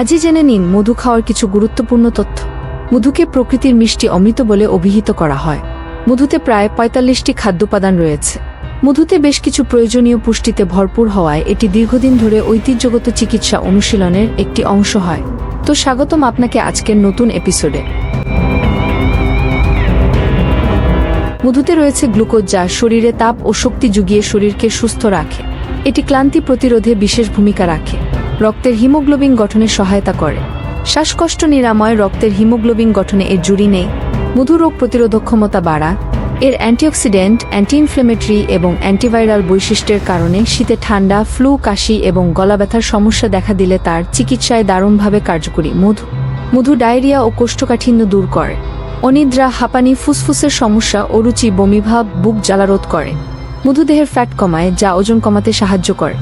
আজই জেনে নিন মধু খাওয়ার কিছু গুরুত্বপূর্ণ তথ্য। মধুকে প্রকৃতির মিষ্টি অমৃত বলে অভিহিত করা হয়। মধুতে প্রায় পঁয়তাল্লিশটি খাদ্যোপাদান রয়েছে। মধুতে বেশ কিছু প্রয়োজনীয় পুষ্টিতে ভরপুর হওয়ায় এটি দীর্ঘদিন ধরে ঐতিহ্যগত চিকিৎসা অনুশীলনের একটি অংশ হয়। তো স্বাগতম আপনাকে আজকের নতুন এপিসোডে। মধুতে রয়েছে গ্লুকোজ যা শরীরে তাপ ও শক্তি জুগিয়ে শরীরকে সুস্থ রাখে। এটি ক্লান্তি প্রতিরোধে বিশেষ ভূমিকা রাখে। রক্তের হিমোগ্লোবিন গঠনে সহায়তা করে। শ্বাসকষ্ট নিরাময় রক্তের হিমোগ্লোবিন গঠনে এর জুড়ি নেই। মধু রোগ প্রতিরোধক ক্ষমতা বাড়া। এর অ্যান্টিঅক্সিডেন্ট অ্যান্টি ইনফ্লেমেটরি এবং অ্যান্টিভাইরাল বৈশিষ্ট্যের কারণে শীতে ঠান্ডা, ফ্লু, কাশি এবং গলা ব্যথার সমস্যা দেখা দিলে তার চিকিৎসায় দারুণভাবে কার্যকরী মধু। মধু ডায়রিয়া ও কোষ্ঠকাঠিন্য দূর করে। অনিদ্রা, হাঁপানি, ফুসফুসের সমস্যা, অরুচি বমিভাব বুক জ্বালারোধ করে। মধু দেহের ফ্যাট কমায়, যা ওজন কমাতে সাহায্য করে।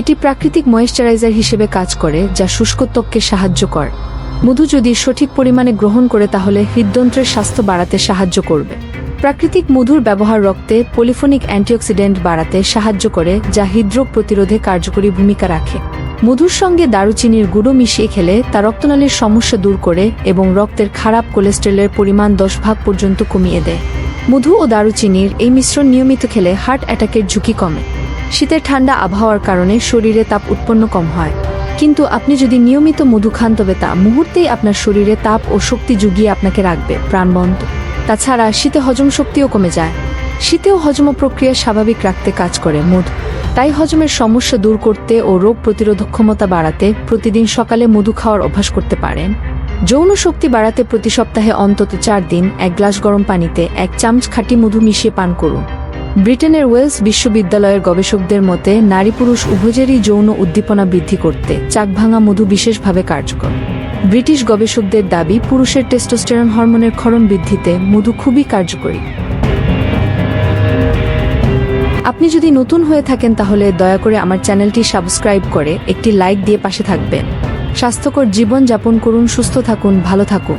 এটি প্রাকৃতিক ময়েশ্চারাইজার হিসেবে কাজ করে, যা শুষ্ক ত্বককে সাহায্য করে। মধু যদি সঠিক পরিমাণে গ্রহণ করে, তাহলে হৃদযন্ত্রের স্বাস্থ্য বাড়াতে সাহায্য করবে। প্রাকৃতিক মধুর ব্যবহার রক্তে পলিফোনিক অ্যান্টিঅক্সিডেন্ট বাড়াতে সাহায্য করে, যা হৃদরোগ প্রতিরোধে কার্যকরী ভূমিকা রাখে। মধুর সঙ্গে দারুচিনির গুঁড়ো মিশিয়ে খেলে, তা রক্তনালীর সমস্যা দূর করে এবং রক্তের খারাপ কোলেস্টেরলের পরিমাণ দশ ভাগ পর্যন্ত কমিয়ে দেয়। মধু ও দারুচিনির এই মিশ্রণ নিয়মিত খেলে হার্ট অ্যাটাকের ঝুঁকি কমে। শীতের ঠান্ডা আবহাওয়ার কারণে শরীরে তাপ উৎপন্ন কম হয়। কিন্তু আপনি যদি নিয়মিত মধু খান, তবে তা মুহূর্তেই আপনার শরীরে তাপ ও শক্তি জুগিয়ে আপনাকে রাখবে প্রাণবন্ত তাছাড়া শীতে হজম শক্তিও কমে যায়। শীতেও হজম প্রক্রিয়া স্বাভাবিক রাখতে কাজ করে মধু। তাই হজমের সমস্যা দূর করতে ও রোগ প্রতিরোধক ক্ষমতা বাড়াতে প্রতিদিন সকালে মধু খাওয়ার অভ্যাস করতে পারেন। যৌন শক্তি বাড়াতে প্রতি সপ্তাহে অন্তত চার দিন এক গ্লাস গরম পানিতে এক চামচ খাঁটি মধু মিশিয়ে পান করুন। ব্রিটেনের ওয়েলস বিশ্ববিদ্যালয়ের গবেষকদের মতে নারী পুরুষ উভয়েরই যৌন উদ্দীপনা বৃদ্ধি করতে চাকভাঙা মধু বিশেষভাবে কার্যকর। ব্রিটিশ গবেষকদের দাবি, পুরুষের টেস্টোস্টেরন হরমোনের ক্ষরণ বৃদ্ধিতে মধু খুবই কার্যকরী। আপনি যদি নতুন হয়ে থাকেন, তাহলে দয়া করে আমার চ্যানেলটি সাবস্ক্রাইব করে একটি লাইক দিয়ে পাশে থাকবেন। স্বাস্থ্যকর জীবন যাপন করুন, সুস্থ থাকুন, ভালো থাকুন।